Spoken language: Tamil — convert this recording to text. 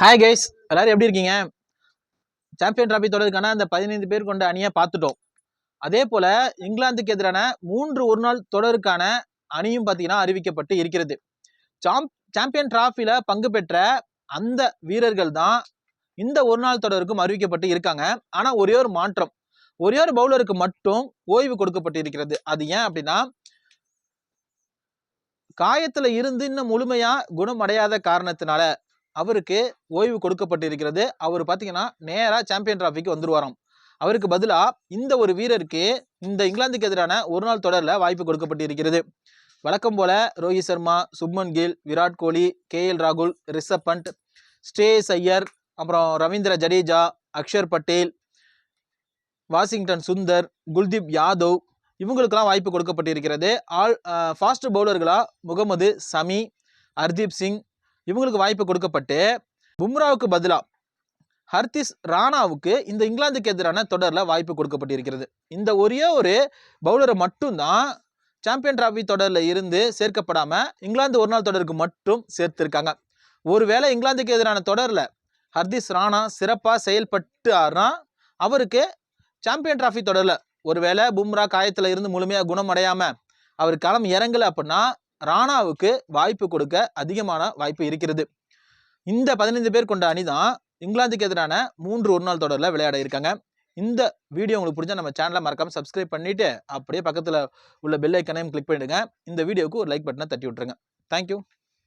ஹாய் கைஸ் எல்லாரும் எப்படி இருக்கீங்க? சாம்பியன் டிராபி தொடருக்கான அந்த பதினைந்து பேர் கொண்ட அணியை பார்த்துட்டோம். அதே போல இங்கிலாந்துக்கு எதிரான மூன்று ஒரு நாள் தொடருக்கான அணியும் பார்த்தீங்கன்னா அறிவிக்கப்பட்டு இருக்கிறது. சாம் சாம்பியன் டிராஃபியில் பங்கு பெற்ற அந்த வீரர்கள் தான் இந்த ஒரு நாள் தொடருக்கும் அறிவிக்கப்பட்டு இருக்காங்க. ஆனால் ஒரே ஒரு மாற்றம். ஒரே ஒரு பவுலருக்கு மட்டும் ஓய்வு கொடுக்கப்பட்டு இருக்கிறது. அது ஏன் அப்படின்னா காயத்தில் இருந்து இன்னும் முழுமையாக குணமடையாத காரணத்தினால அவருக்கு ஓய்வு கொடுக்கப்பட்டு இருக்கிறது அவர் பார்த்தீங்கன்னா நேராக சாம்பியன் டிராஃபிக்கு வந்துருவாராம். அவருக்கு பதிலாக இந்த ஒரு வீரருக்கு இந்த இங்கிலாந்துக்கு எதிரான ஒரு நாள் தொடரில் வாய்ப்பு கொடுக்கப்பட்டு இருக்கிறது வழக்கம் போல ரோஹித் சர்மா சுப்மன் கில் விராட் கோலி கே எல் ராகுல் ரிஷப் பண்ட் ஸ்டேஸ் ஐயர் அப்புறம் ரவீந்திர ஜடேஜா அக்ஷர் பட்டேல் வாஷிங்டன் சுந்தர் குல்தீப் யாதவ் இவங்களுக்கெல்லாம் வாய்ப்பு கொடுக்கப்பட்டிருக்கிறது. ஆல் ஃபாஸ்ட் பவுலர்களாக முகமது சமி ஹர்தீப் சிங் இவங்களுக்கு வாய்ப்பு கொடுக்கப்பட்டு பும்ராவுக்கு பதிலாக ஹர்திஸ் ராணாவுக்கு இந்த இங்கிலாந்துக்கு எதிரான தொடரில் வாய்ப்பு கொடுக்கப்பட்டிருக்கிறது. இந்த ஒரே ஒரு பவுலரை மட்டும்தான் சாம்பியன் டிராஃபி தொடரில் இருந்து சேர்க்கப்படாமல் இங்கிலாந்து ஒரு நாள் தொடருக்கு மட்டும் சேர்த்திருக்காங்க. ஒருவேளை இங்கிலாந்துக்கு எதிரான தொடரில் ஹர்திஸ் ராணா சிறப்பாக செயல்பட்டார்னா அவருக்கு சாம்பியன் டிராஃபி தொடரில் ஒருவேளை பும்ரா காயத்தில் இருந்து முழுமையாக குணமடையாமல் அவர் களம் இறங்கலை அப்படின்னா ராணாவுக்கு வாய்ப்பு கொடுக்க அதிகமான வாய்ப்பு இருக்கிறது. இந்த பதினைந்து பேர் கொண்ட அணி தான் இங்கிலாந்துக்கு எதிரான மூன்று ஒரு நாள் தொடரில் விளையாட இருக்காங்க. இந்த வீடியோ உங்களுக்கு பிடிச்சா நம்ம சேனலை மறக்காமல் சப்ஸ்கிரைப் பண்ணிவிட்டு அப்படியே பக்கத்தில் உள்ள பெல் ஐக்கனையும் கிளிக் பண்ணிவிடுங்க இந்த வீடியோவுக்கு ஒரு லைக் பட்டனை தட்டி விட்ருங்க தேங்க்யூ